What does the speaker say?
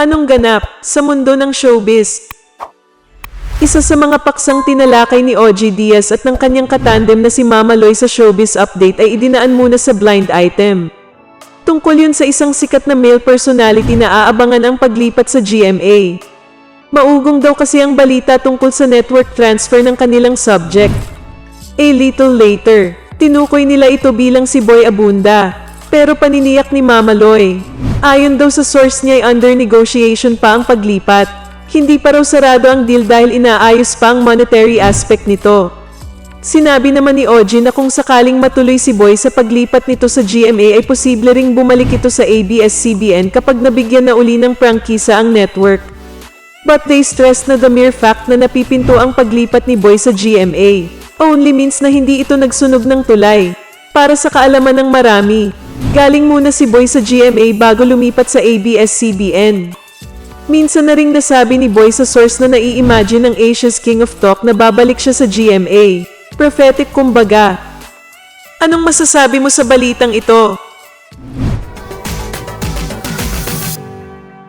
Anong ganap sa mundo ng showbiz? Isa sa mga paksang tinalakay ni OG Diaz at ng kanyang katandem na si Mama Loy sa Showbiz Update ay idinaan muna sa blind item. Tungkol yun sa isang sikat na male personality na aabangan ang paglipat sa GMA. Maugong daw kasi ang balita tungkol sa network transfer ng kanilang subject. A little later, tinukoy nila ito bilang si Boy Abunda, pero paniniyak ni Mama Loy. Ayon daw sa source niya ay under negotiation pa ang paglipat. Hindi pa raw sarado ang deal dahil inaayos pa ang monetary aspect nito. Sinabi naman ni Oji na kung sakaling matuloy si Boy sa paglipat nito sa GMA ay posible ring bumalik ito sa ABS-CBN kapag nabigyan na uli ng prangkisa ang network. But they stress na the mere fact na napipinto ang paglipat ni Boy sa GMA only means na hindi ito nagsunog ng tulay. Para sa kaalaman ng marami, galing muna si Boy sa GMA bago lumipat sa ABS-CBN. Minsan na ring nasabi ni Boy sa source na nai-imagine ng Asia's King of Talk na babalik siya sa GMA. Prophetic kumbaga. Anong masasabi mo sa balitang ito?